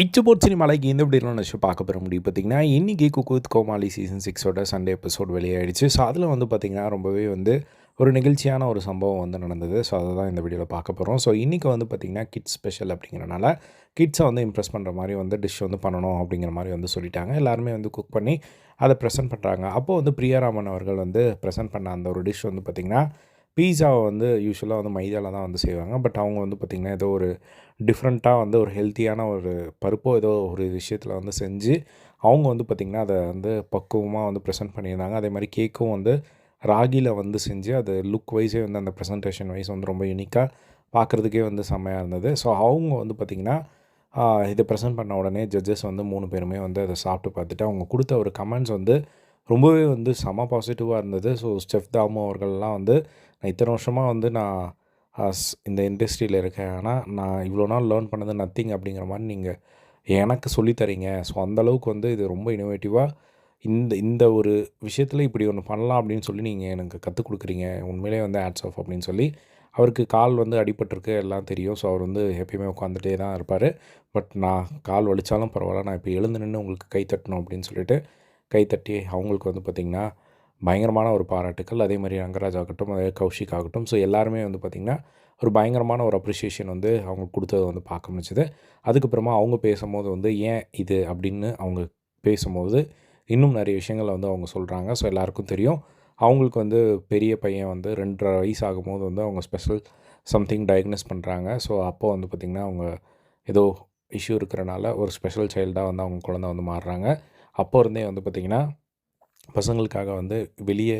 இச்சபோட் சினிமாலைக்கு இந்த இப்படிலாம் விஷயம் பார்க்க பெற முடியும் பார்த்திங்கன்னா இன்றைக்கி குக்குத் கோமாளி சீசன் சிக்ஸோட சண்டே எபிசோட் வெளியாயிடுச்சு. ஸோ அதில் வந்து பார்த்திங்கன்னா ரொம்பவே வந்து ஒரு நிகழ்ச்சியான ஒரு சம்பவம் வந்து நடந்தது. ஸோ அதை தான் இந்த வீடியோவில் பார்க்க போகிறோம் ஸோ இன்றைக்கி வந்து பார்த்திங்கன்னா கிட்ஸ் ஸ்பெஷல் அப்படிங்கிறனால கிட்ஸை வந்து இம்ப்ரெஸ் பண்ணுற மாதிரி வந்து டிஷ் வந்து பண்ணணும் அப்படிங்கிற மாதிரி வந்து சொல்லிட்டாங்க. எல்லாருமே வந்து குக் பண்ணி அதை ப்ரெசென்ட் பண்ணுறாங்க அப்போது வந்து பிரியாராமன் அவர்கள் வந்து ப்ரெசென்ட் பண்ண அந்த ஒரு டிஷ் வந்து பார்த்திங்கன்னா பீஸாவை வந்து யூஸ்வலாக வந்து மைதாவில் தான் வந்து செய்வாங்க. பட் அவங்க வந்து பார்த்திங்கன்னா ஏதோ ஒரு டிஃப்ரெண்ட்டாக வந்து ஒரு ஹெல்த்தியான ஒரு பருப்போ ஏதோ ஒரு விஷயத்தில் வந்து செஞ்சு அவங்க வந்து பார்த்திங்கன்னா அதை வந்து பக்குவமாக வந்து ப்ரெசென்ட் பண்ணியிருந்தாங்க. அதே மாதிரி கேக்கும் வந்து ராகியில் வந்து செஞ்சு அது லுக் வைஸே வந்து அந்த ப்ரெசன்டேஷன் வைஸ் வந்து ரொம்ப யூனிக்காக பார்க்குறதுக்கே வந்து செம்மையாக இருந்தது. ஸோ அவங்க வந்து பார்த்திங்கன்னா இதை ப்ரெசென்ட் பண்ண உடனே ஜட்ஜஸ் வந்து மூணு பேருமே வந்து அதை சாப்பிட்டு பார்த்துட்டு அவங்க கொடுத்த ஒரு கமெண்ட்ஸ் வந்து ரொம்பவே வந்து செம பாசிட்டிவாக இருந்தது. ஸோ ஸ்டெஃப் தாமோ அவர்கள்லாம் வந்து நான் இத்தனை வருஷமாக வந்து நான் இந்த இண்டஸ்ட்ரியில் இருக்கேன். ஆனால் நான் இவ்வளோ நாள் லேர்ன் பண்ணது நத்திங் அப்படிங்கிற மாதிரி நீங்கள் எனக்கு சொல்லித்தரீங்க ஸோ அந்தளவுக்கு வந்து இது ரொம்ப இனோவேட்டிவாக இந்த இந்த ஒரு விஷயத்தில் இப்படி ஒன்று பண்ணலாம் அப்படின்னு சொல்லி நீங்கள் எனக்கு கற்றுக் கொடுக்குறீங்க. உண்மையிலே வந்து ஆட்ஸ் ஆஃப் அப்படின்னு சொல்லி. அவருக்கு கால் வந்து அடிபட்டிருக்கு எல்லாம் தெரியும். ஸோ அவர் வந்து எப்பயுமே உட்காந்துட்டே தான் இருப்பார். பட் நான் கால் வலித்தாலும் பரவாயில்ல. நான் இப்போ எழுந்து நின்று உங்களுக்கு கை தட்டணும் அப்படின்னு சொல்லிட்டு கைத்தட்டி அவங்களுக்கு வந்து பார்த்திங்கன்னா பயங்கரமான ஒரு பாராட்டுக்கள். அதே மாதிரி ரங்கராஜ் ஆகட்டும் அதே கௌஷிக் ஆகட்டும். ஸோ எல்லாருமே வந்து பார்த்திங்கன்னா ஒரு பயங்கரமான ஒரு அப்ரிஷியேஷன் வந்து அவங்க கொடுத்தது வந்து பார்க்க முடிச்சது அதுக்கப்புறமா அவங்க பேசும்போது வந்து ஏன் இது? அப்படின்னு அவங்க பேசும்போது இன்னும் நிறைய விஷயங்களை வந்து அவங்க சொல்கிறாங்க ஸோ எல்லாருக்கும் தெரியும். அவங்களுக்கு வந்து பெரிய பையன் வந்து ரெண்டரை வயசு ஆகும்போது வந்து அவங்க ஸ்பெஷல் சம்திங் டயக்னோஸ் பண்ணுறாங்க ஸோ அப்போ வந்து பார்த்திங்கன்னா அவங்க ஏதோ இஷ்யூ இருக்கிறனால ஒரு ஸ்பெஷல் சைல்டாக வந்து அவங்க குழந்த வந்து மாறுறாங்க. அப்போ இருந்தே வந்து பார்த்திங்கன்னா பசங்களுக்காக வந்து வெளியே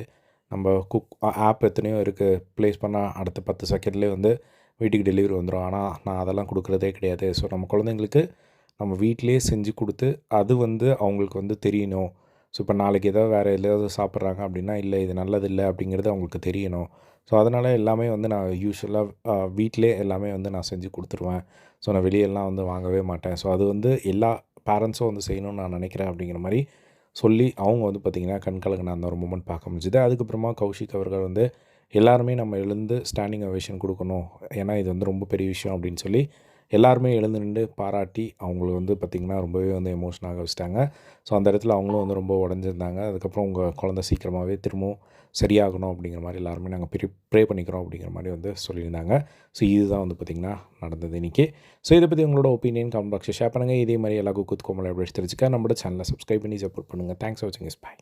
நம்ம குக் ஆப் எத்தனையோ இருக்குது ப்ளேஸ் பண்ணால் அடுத்த பத்து செகண்ட்லேயே வந்து வீட்டுக்கு டெலிவரி வந்துடும் ஆனால் நான் அதெல்லாம் கொடுக்குறதே கிடையாது. ஸோ நம்ம குழந்தைங்களுக்கு நம்ம வீட்டிலே செஞ்சு கொடுத்து அது வந்து அவங்களுக்கு வந்து தெரியணும். ஸோ இப்போ நாளைக்கு ஏதாவது வேறு எதாவது சாப்பிட்றாங்க அப்படின்னா இல்லை இது நல்லதில்லை அப்படிங்கிறது அவங்களுக்கு தெரியணும். ஸோ அதனால் எல்லாமே வந்து நான் யூஸ்வலாக வீட்டிலே எல்லாமே வந்து நான் செஞ்சு கொடுத்துருவேன். ஸோ நான் வெளியெல்லாம் வந்து வாங்கவே மாட்டேன். ஸோ அது வந்து எல்லா பேரண்ட்ஸும் வந்து செய்யணும்னு நான் நினைக்கிறேன் அப்படிங்கிற மாதிரி சொல்லி அவங்க வந்து பார்த்திங்கன்னா கண்கலங்கின அந்த ஒரு மூமெண்ட் பார்க்க முடிஞ்சுது. அதுக்கப்புறமா கௌஷிக் அவர்கள் வந்து எல்லாருமே நம்ம எழுந்து ஸ்டாண்டிங் அவேஷன் கொடுக்கணும். ஏன்னா இது வந்து ரொம்ப பெரிய விஷயம் அப்படின்னு சொல்லி எல்லாருமே எழுந்து நின்று பாராட்டி அவங்களை வந்து பார்த்திங்கன்னா ரொம்பவே வந்து எமோஷனாக வச்சுட்டாங்க. ஸோ அந்த இடத்துல அவங்களும் வந்து ரொம்ப உடஞ்சிருந்தாங்க. அதுக்கப்புறம் உங்கள் குழந்த சீக்கிரமாகவே திரும்பவும் சரியாகணும் அப்படிங்கிற மாதிரி எல்லாருமே நாங்கள் ப்ரே ப்ரே பண்ணிக்கிறோம் அப்படிங்கிற மாதிரி வந்து சொல்லியிருந்தாங்க. ஸோ இதுதான் வந்து பார்த்திங்கன்னா நடந்தது இன்றைக்கி ஸோ இதை பற்றி உங்களோட ஒப்பீனியன் கமெண்ட் பாக்ஸில் ஷேர் பண்ணுங்கள் இதே மாதிரி எல்லா குக்கு கோமலை எப்படி தெரிஞ்சுக்க. நம்மளோட சேனலை சப்ஸ்கிரைப் பண்ணி சப்போர்ட் பண்ணுங்கள் தேங்க்ஸ் ஃபார் வாட்சிங் இஸ் பாய்